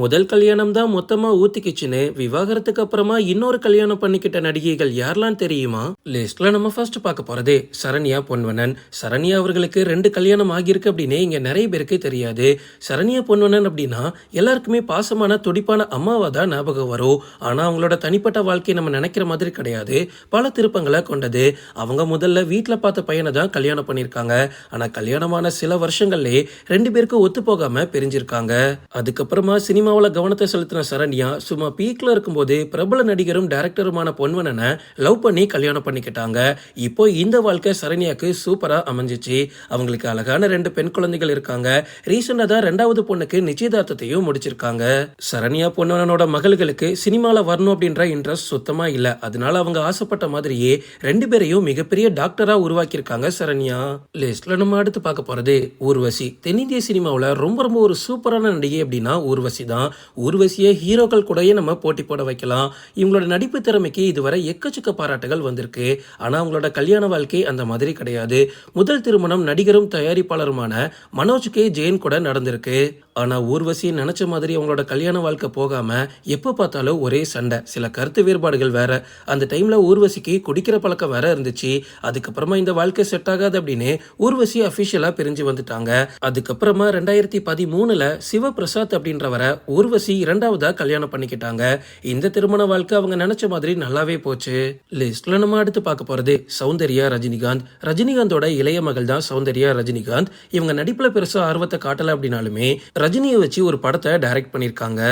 முதல் கல்யாணம் தான் மொத்தமா ஊத்திக்கிச்சுன்னு விவாகரத்துக்கு அப்புறமா இன்னொரு கல்யாணம் பண்ணிக்கிட்ட நடிகைகள் யாரெல்லாம் தெரியுமா? லிஸ்ட்ல நம்ம ஃபர்ஸ்ட் பார்க்க போறதே சரண்யா பொன்வனன். சரண்யா அவர்களுக்கு ரெண்டு கல்யாணம் ஆகியிருக்கு அப்படின்னு இங்க நிறைய பேருக்கு தெரியாது. சரண்யா பொன்வனன் அப்படின்னா எல்லாருக்குமே பாசமான துடிப்பான அம்மாவா தான் ஞாபகம் வரும். ஆனா அவங்களோட தனிப்பட்ட வாழ்க்கையை நம்ம நினைக்கிற மாதிரி கிடையாது. பல திருப்பங்களை கொண்டது. அவங்க முதல்ல வீட்டில் பார்த்த பையனை தான் கல்யாணம் பண்ணியிருக்காங்க. ஆனா கல்யாணமான சில வருஷங்கள்லேயே ரெண்டு பேருக்கும் ஒத்து போகாம பிரிஞ்சிருக்காங்க. அதுக்கப்புறமா சினிமா சினிமாவில் கவனத்தை செலுத்தின சரண்யா சும்மா பீக்கில் இருக்கும்போது பிரபல நடிகரும் டைரக்டருமான பொன்வனனை லவ் பண்ணி கல்யாணம் பண்ணிக்கிட்டாங்க. இப்போ இந்த வாழ்க்கை சரண்யாக்கு சூப்பராக அமைஞ்சிச்சு. அவங்களுக்கு அழகான ரெண்டு பெண் குழந்தைகள் இருக்காங்க. ரீசெண்டாக தான் ரெண்டாவது பொண்ணுக்கு நிச்சயதார்த்தத்தையும் முடிச்சிருக்காங்க. சரண்யா பொன்வனனோட மகள்களுக்கு சினிமாவில் வரணும் அப்படின்ற இன்ட்ரெஸ்ட் சுத்தமாக இல்லை. அதனால அவங்க ஆசைப்பட்ட மாதிரியே ரெண்டு பேரையும் மிகப்பெரிய டாக்டராக உருவாக்கியிருக்காங்க சரண்யா. லிஸ்ட்ல நம்ம அடுத்து பார்க்க போகிறது ஊர்வசி. தென்னிந்திய சினிமாவில் ரொம்ப ரொம்ப ஒரு சூப்பரான நடிகை அப்படின்னா ஊர்வசி தான். ஊர்வசியை ஹீரோக்கள் கூடயே நம்ம போட்டி போட வைக்கலாம். இவங்களோட நடிப்பு திறமைக்கு இதுவரை எக்கச்சக்க பாராட்டுகள் வந்திருக்கு. ஆனா அவங்களோட கல்யாண வாழ்க்கை அந்த மாதிரி கிடையாது. முதல் திருமணம் நடிகரும் தயாரிப்பாளருமான மனோஜ் கே. ஜெயின் கூட நடந்திருக்கு. ஆனால் ஊர்வசி நினச்ச மாதிரி அவங்களோட கல்யாண வாழ்க்கை போகாமல் எப்போ பார்த்தாலும் ஒரே சண்டை. சில கருத்து வேறுபாடுகள் வேற. அந்த டைமில் ஊர்வசிக்கு குடிக்கிற பழக்கம் வேற இருந்துச்சு. அதுக்கப்புறமா இந்த வாழ்க்கை செட் ஆகாது அப்படின்னு ஊர்வசி அஃபிஷியலாக பிரிஞ்சு வந்துட்டாங்க. அதுக்கப்புறமா ரெண்டாயிரத்தி பதிமூணுல சிவபிரசாத் அப்படின்றவரை ஊர்வசி இரண்டாவதாக கல்யாணம் பண்ணிக்கிட்டாங்க. இந்த திருமண வாழ்க்கை அவங்க நினச்ச மாதிரி நல்லாவே போச்சு. லிஸ்ட்ல நம்ம அடுத்து பார்க்க போறது சௌந்தர்யா ரஜினிகாந்த். ரஜினிகாந்தோட இளைய மகள் தான் சௌந்தர்யா ரஜினிகாந்த். இவங்க நடிப்புல பெருசா ஆர்வத்தை காட்டல அப்படின்னாலுமே ரஜினியை வச்சு ஒரு படத்தை டைரக்ட் பண்ணியிருக்காங்க.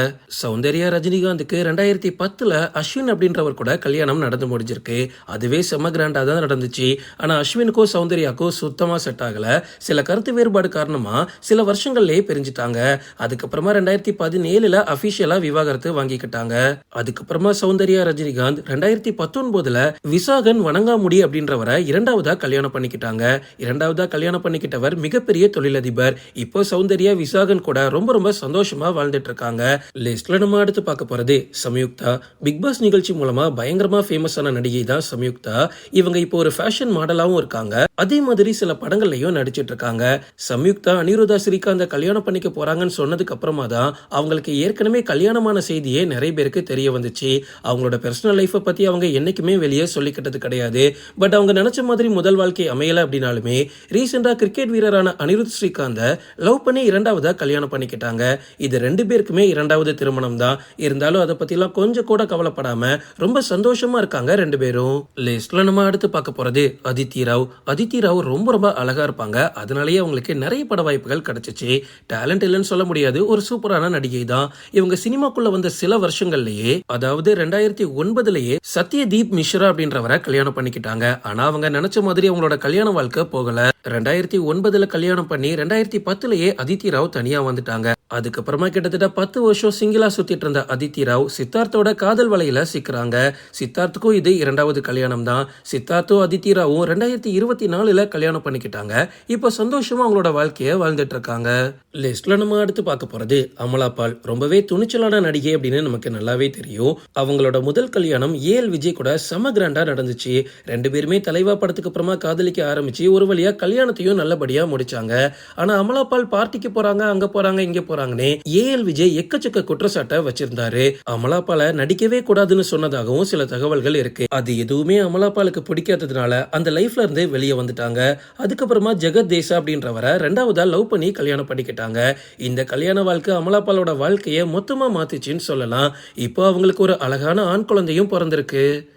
சௌந்தர்யா ரஜினிகாந்துக்கு ரெண்டாயிரத்தி பத்தில் அஸ்வின் அப்படின்றவர் கூட கல்யாணம் நடந்து முடிஞ்சிருக்கு. அதுவே செம்ம கிராண்டாக தான் நடந்துச்சு. ஆனா அஸ்வினுக்கோ சௌந்தர்யாக்கோ சுத்தமாக செட் ஆகல. சில கருத்து வேறுபாடு காரணமாக சில வருஷங்கள்லேயே பிரிஞ்சிட்டாங்க. அதுக்கப்புறமா ரெண்டாயிரத்தி பதினேழுல அஃபிஷியலாக விவாகரத்து வாங்கிக்கிட்டாங்க. அதுக்கப்புறமா சௌந்தர்யா ரஜினிகாந்த் ரெண்டாயிரத்தி பத்தொன்பதுல விசாகன் வணங்காமுடி அப்படின்றவரை இரண்டாவதா கல்யாணம் பண்ணிக்கிட்டாங்க. இரண்டாவதா கல்யாணம் பண்ணிக்கிட்டவர் மிகப்பெரிய தொழிலதிபர். இப்போ சௌந்தர்யா விசாகன் கூட ரொம்ப ரொம்ப சந்தோஷமா வாழ்ந்துட்டு இருக்காங்க லிஸ்ட்ல நம்ம அடுத்து பார்க்க போறது சம்யுக்தா. பிக் பாஸ் நிகழ்ச்சி மூலமா பயங்கரமா ஃபேமஸான நடிகை தான் சம்யுக்தா. இவங்க இப்போ ஒரு ஃபேஷன் மாடலாவும் இருக்காங்க. அதே மாதிரி சில படங்கள்லயும் நடிச்சிட்டு இருக்காங்க சம்யுக்தா அனிருதா ஸ்ரீகாந்த கல்யாணம் பண்ணிக்க போறாங்கன்னு சொன்னதுக்கு அப்புறமா தான் அவங்களுக்கு ஏற்கனவே கல்யாணமான செய்தியே நிறைய பேருக்கு தெரிய வந்துச்சு. அவங்களோட பர்சனல் லைஃப்பை பத்தி அவங்க என்னைக்குமே வெளியே சொல்லிக்கிட்டது கிடையாது. பட் அவங்க நினைச்ச மாதிரி முதல் வாழ்க்கை அமையல அப்படின்னாலுமே ரீசெண்டா கிரிக்கெட் வீரரான அனிருத் ஸ்ரீகாந்த லவ் பண்ணி இரண்டாவதா கல்யாணம் பண்ணிக்கிட்டாங்க. இது ரெண்டு பேருக்குமே இரண்டாவது திருமணம் தான் இருந்தாலும் அதை பத்திலாம் கொஞ்சம் கூட கவலைப்படாம ரொம்ப சந்தோஷமா இருக்காங்க ரெண்டு பேரும். லிஸ்ட்ல நம்ம அடுத்து பார்க்க போறது அதித்தி ராவ். அதித்தி ராவ் ரொம்ப ரொம்ப அழகா இருப்பாங்க. அதனாலேயே அவங்களுக்கு நிறைய பட வாய்ப்புகள் கிடைச்சிச்சு. டேலண்ட் இல்லைன்னு சொல்ல முடியாது. ஒரு சூப்பரான நடிகை தான் இவங்க சினிமாக்குள்ள வந்த சில வருஷங்கள்லயே அதாவது ரெண்டாயிரத்தி ஒன்பதுலயே சத்யதீப் மிஸ்ரா அப்படின்றவரை கல்யாணம் பண்ணிக்கிட்டாங்க. ஆனா அவங்க நினைச்ச மாதிரி அவங்களோட கல்யாண வாழ்க்கை போகல. ரெண்டாயிரத்தி ஒன்பதுல கல்யாணம் பண்ணி ரெண்டாயிரத்தி பத்துலயே அதித்தி ராவ் தனியா வந்து வந்துட்டாங்க அதுக்கப்புறமா கிட்டத்தட்ட பத்து வருஷம் சிங்கிளா சுத்திட்டு இருந்த அதித்தி ராவ் சித்தார்த்தோட காதல் வலையில சிக்கிறாங்க. சித்தார்த்துக்கும் இது இரண்டாவது கல்யாணம் தான். சித்தார்த்தும் அதித்தி ராவும் ரெண்டாயிரத்தி இருபத்தி நாலுல கல்யாணம் பண்ணிக்கிட்டாங்க. இப்போ சந்தோஷமா அவங்களோட வாழ்க்கைய வாழ்ந்துட்டு இருக்காங்க. லிஸ்ட்ல நம்ம அடுத்து பார்க்க போறது அமலா பால். ரொம்பவே துணிச்சலான நடிகை அப்படின்னு நமக்கு நல்லாவே தெரியும். அவங்களோட முதல் கல்யாணம் ஏஎல் விஜய் கூட செம கிராண்டா நடந்துச்சு. ரெண்டு பேருமே தலைவா படத்துக்கு அப்புறமா காதலிக்க ஆரம்பிச்சு ஒரு வழியா கல்யாணத்தையும் நல்லபடியா முடிச்சாங்க. ஆனா அமலா பால் பார்ட்டிக்கு போறாங்க அங்க போறாங்க இங்க போறாங்கன்னு ஏஎல் விஜய் எக்கச்சக்க குற்றச்சாட்டை வச்சிருந்தாரு. அமலாபால நடிக்கவே கூடாதுன்னு சொன்னதாகவும் சில தகவல்கள் இருக்கு. அது எதுவுமே அமலாபாலுக்கு பிடிக்காததுனால அந்த லைஃப்ல இருந்து வெளியே வந்துட்டாங்க. அதுக்கப்புறமா ஜெகத் தேசா அப்படின்றவரை ரெண்டாவதா லவ் பண்ணி கல்யாணம் பண்ணிக்கிட்டாங்க. இந்த கல்யாண வாழ்க்கை அமலாபாலோட வாழ்க்கையை மொத்தமா மாத்திச்சுன்னு சொல்லலாம். இப்போ அவங்களுக்கு ஒரு அழகான ஆண் குழந்தையும் பிறந்திருக்கு.